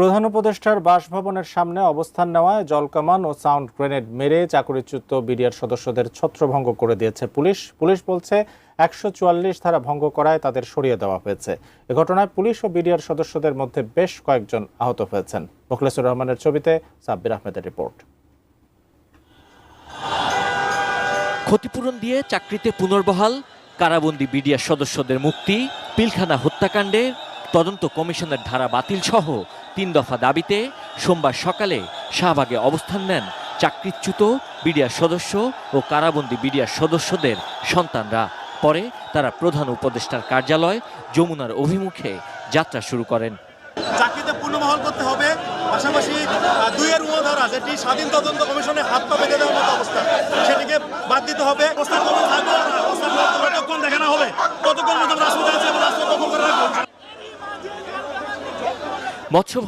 প্রধান উপদেষ্টার বাসভবনের সামনে অবস্থান নেওয়ায় জলকামান ও সাউন্ড গ্রেনেড মেরে চাকরিচ্যুত বিডিআর সদস্যদের ছত্রভঙ্গ করে দিয়েছে পুলিশ। পুলিশ বলছে একশো চুয়াল্লিশ ধারা ভঙ্গ করায় তাদের সরিয়ে দেওয়া হয়েছে। এ ঘটনায় পুলিশ ও বিডিআর সদস্যদের মধ্যে বেশ কয়েকজন আহত হয়েছেন। মোখলেসুর রহমানের ছবিতে সাব্বির আহমেদের রিপোর্ট। ক্ষতিপূরণ দিয়ে চাকরিতে পুনর্বহাল, কারাবন্দি বিডিআর সদস্যদের মুক্তি, পিলখানা হত্যাকাণ্ডে তদন্ত কমিশনের ধারা বাতিল সহ তিন দফা দাবিতে সোমবার সকালে শাহবাগে অবস্থান নেন চাকরিচ্যুত বিডিআর সদস্য ও কারাবন্দী বিডিআর সদস্যদের সন্তানরা। পরে তারা প্রধান উপদেষ্টার কার্যালয় যমুনার অভিমুখে যাত্রা শুরু করেন। চাকরিতে পুনর্বহাল করতে হবে পাশাপাশি দুইয়ের উদাহরণ যেটি স্বাধীন তদন্ত কমিশনে হাত পা বেঁধে দেওয়ার মতো অবস্থা সেটিকে বাদ দিতে হবে। যতক্ষণ দেখানো হবে ততক্ষণ মতো রাষ্ট্রপতি আছে রাষ্ট্র দখল করে রাখব মৎস্য